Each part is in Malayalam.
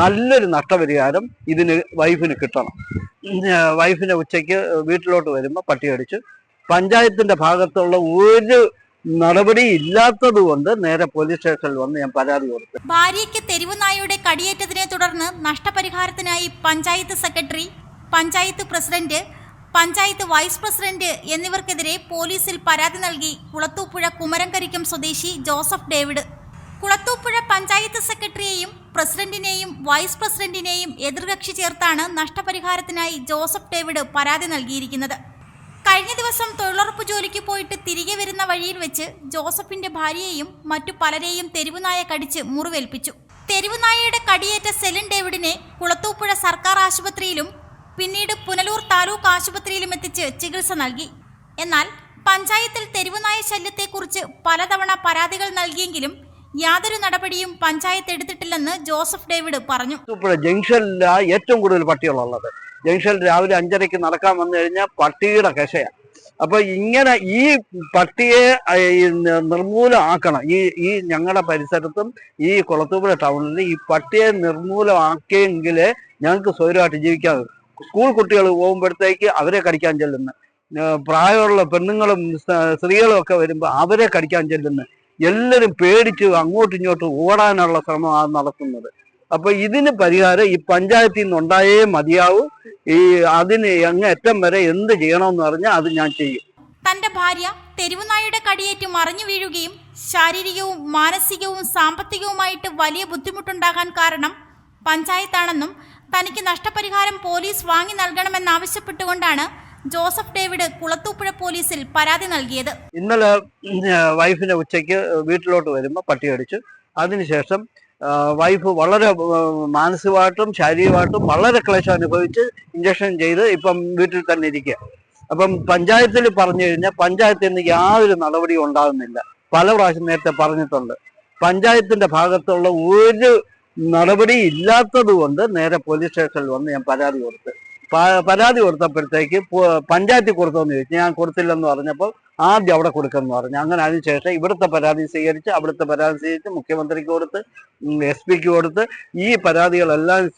നല്ലൊരു നഷ്ടപരിഹാരം ഇതിന് വൈഫിന് കിട്ടണം. വൈഫിന് ഉച്ചയ്ക്ക് വീട്ടിലോട്ട് വരുമ്പോൾ പട്ടിയടിച്ച് പഞ്ചായത്തിന്റെ ഭാഗത്തുള്ള ഒരു നടപടി ഇല്ലാത്തത് കൊണ്ട് നേരെ പോലീസ് സ്റ്റേഷനിൽ വന്ന് ഞാൻ പരാതി കൊടുത്തു. ഭാര്യയ്ക്ക് തെരുവുനായയുടെ കടിയേറ്റതിനെ തുടർന്ന് നഷ്ടപരിഹാരത്തിനായി panchayat secretary panchayat president panchayat vice president എന്നിവർക്കെതിരെ പോലീസിൽ പരാതി നൽകി കുളത്തൂപ്പുഴ കുമരംകരിക്കം സ്വദേശി ജോസഫ് ഡേവിഡ്. കുളത്തൂപ്പുഴ പഞ്ചായത്ത് സെക്രട്ടറിയെയും പ്രസിഡന്റിനെയും വൈസ് പ്രസിഡന്റിനെയും എതിർകക്ഷി ചേർത്താണ് നഷ്ടപരിഹാരത്തിനായി ജോസഫ് ഡേവിഡ് പരാതി നൽകിയിരിക്കുന്നത്. കഴിഞ്ഞ ദിവസം തൊഴിലുറപ്പ് ജോലിക്ക് പോയിട്ട് തിരികെ വരുന്ന വഴിയിൽ വെച്ച് ജോസഫിന്റെ ഭാര്യയെയും മറ്റു പലരെയും തെരുവുനായ കടിച്ച് മുറിവേൽപ്പിച്ചു. തെരുവുനായയുടെ കടിയേറ്റ സെലിൻ ഡേവിഡിനെ കുളത്തൂപ്പുഴ സർക്കാർ ആശുപത്രിയിലും പിന്നീട് പുനലൂർ താലൂക്ക് ആശുപത്രിയിലും എത്തിച്ച് ചികിത്സ നൽകി. എന്നാൽ പഞ്ചായത്തിൽ തെരുവുനായ ശല്യത്തെക്കുറിച്ച് പലതവണ പരാതികൾ നൽകിയെങ്കിലും യാതൊരു നടപടിയും പഞ്ചായത്ത് എടുത്തിട്ടില്ലെന്ന് ജോസഫ് ഡേവിഡ് പറഞ്ഞു. ജംഗ്ഷനിലാണ് ഏറ്റവും കൂടുതൽ പട്ടികളുള്ളത്. ജംഗ്ഷനിൽ രാവിലെ അഞ്ചരയ്ക്ക് നടക്കാൻ വന്നു കഴിഞ്ഞാൽ പട്ടിയുടെ കശയാണ് അപ്പൊ ഇങ്ങനെ ഈ പട്ടിയെ നിർമൂലമാക്കണം. ഈ ഈ ഞങ്ങളുടെ പരിസരത്തും ഈ കുളത്തൂപ്പുഴ ടൗണിൽ ഈ പട്ടിയെ നിർമൂലമാക്കിയെങ്കിൽ ഞങ്ങൾക്ക് സ്വയമായിട്ട് ജീവിക്കാൻ സ്കൂൾ കുട്ടികൾ പോകുമ്പോഴത്തേക്ക് അവരെ കടിക്കാൻ ചെല്ലുന്നു. പ്രായമുള്ള പെണ്ണുങ്ങളും സ്ത്രീകളും ഒക്കെ വരുമ്പോൾ അവരെ കടിക്കാൻ ചെല്ലുന്നു. എല്ലാവരും പേടിച്ച് അങ്ങോട്ടും ഇങ്ങോട്ടും ഓടാനുള്ള ശ്രമമാണ് നടത്തുന്നത്. അപ്പൊ ഇതിന് പരിഹാരം ഈ പഞ്ചായത്തിൽ നിന്ന് ഉണ്ടായേ മതിയാവൂ. ഈ അതിന് അങ്ങ് അറ്റം വരെ എന്ത് ചെയ്യണമെന്ന് പറഞ്ഞാൽ അത് ഞാൻ ചെയ്യും. തന്റെ ഭാര്യ തെരുവുനായുടെ കടിയേറ്റ് മറിഞ്ഞു വീഴുകയും ശാരീരികവും മാനസികവും സാമ്പത്തികവുമായിട്ട് വലിയ ബുദ്ധിമുട്ടുണ്ടാകാൻ കാരണം പഞ്ചായത്താണെന്നും തനിക്ക് നഷ്ടപരിഹാരം പോലീസ് വാങ്ങി നൽകണമെന്നാവശ്യപ്പെട്ടുകൊണ്ടാണ് ജോസഫ് ഡേവിഡ് കുളത്തൂപ്പുഴ പോലീസിൽ പരാതി നൽകിയത്. ഇന്നലെ വൈഫിനെ ഉച്ചയ്ക്ക് വീട്ടിലോട്ട് വരുമ്പോൾ പട്ടിയടിച്ചു അതിനുശേഷം വൈഫ് വളരെ മാനസികമായിട്ടും ശാരീരികമായിട്ടും വളരെ ക്ലേശം അനുഭവിച്ച് ഇഞ്ചക്ഷൻ ചെയ്ത് ഇപ്പം വീട്ടിൽ തന്നെ ഇരിക്കുക. അപ്പം പഞ്ചായത്തിൽ പറഞ്ഞു കഴിഞ്ഞാൽ പഞ്ചായത്തിൽ നിന്ന് യാതൊരു നടപടിയും ഉണ്ടാകുന്നില്ല. പല പ്രാവശ്യം നേരത്തെ പറഞ്ഞിട്ടുണ്ട്. പഞ്ചായത്തിന്റെ ഭാഗത്തുള്ള ഒരു നടപടി ഇല്ലാത്തത് കൊണ്ട് നേരെ പോലീസ് സ്റ്റേഷനിൽ വന്ന് ഞാൻ പരാതി കൊടുത്തു പരാതി കൊടുത്തപ്പോഴത്തേക്ക് പഞ്ചായത്തിൽ കൊടുത്തോന്ന് ചോദിച്ചു. ഞാൻ കൊടുത്തില്ലെന്ന് പറഞ്ഞപ്പോൾ ആദ്യം അവിടെ കൊടുക്കുമെന്ന് പറഞ്ഞു. അങ്ങനെ അതിനുശേഷം ഇവിടുത്തെ പരാതി സ്വീകരിച്ച് അവിടുത്തെ പരാതി സ്വീകരിച്ച് മുഖ്യമന്ത്രിക്ക് കൊടുത്ത് എസ് പിക്ക് കൊടുത്ത് ഈ പരാതികളെല്ലാം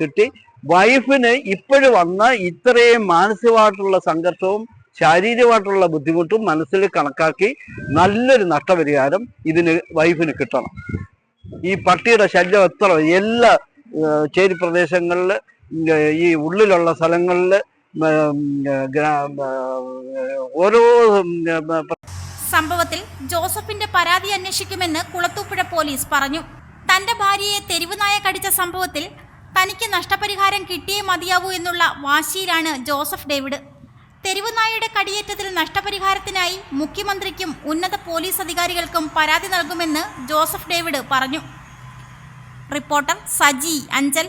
കിട്ടി. വൈഫിന് ഇപ്പോഴും വന്ന ഇത്രയും മാനസികമായിട്ടുള്ള സംഘർഷവും ശാരീരികമായിട്ടുള്ള ബുദ്ധിമുട്ടും മനസ്സിൽ കണക്കാക്കി നല്ലൊരു നഷ്ടപരിഹാരം ഇതിന് വൈഫിന് കിട്ടണം. ഈ പട്ടിയുടെ ശല്യം എത്ര? എല്ലാ ചേരി പ്രദേശങ്ങളിൽ ഈ ഉള്ളിലുള്ള സ്ഥലങ്ങളിൽ ഓരോ സംഭവത്തിൽ ജോസഫിന്റെ പരാതി അന്വേഷിക്കുമെന്ന് കുളത്തൂപ്പുഴ പോലീസ് പറഞ്ഞു. തന്റെ ഭാര്യയെ തെരുവുനായ കടിച്ച സംഭവത്തിൽ തനിക്ക് നഷ്ടപരിഹാരം കിട്ടിയേ മതിയാവൂ എന്നുള്ള വാശിയിലാണ് ജോസഫ് ഡേവിഡ്. തെരുവുനായയുടെ കടിയേറ്റത്തിൽ നഷ്ടപരിഹാരത്തിനായി മുഖ്യമന്ത്രിക്കും ഉന്നത പോലീസ് അധികാരികൾക്കും പരാതി നൽകുമെന്ന് ജോസഫ് ഡേവിഡ് പറഞ്ഞു. റിപ്പോർട്ടർ സജി അഞ്ചൽ.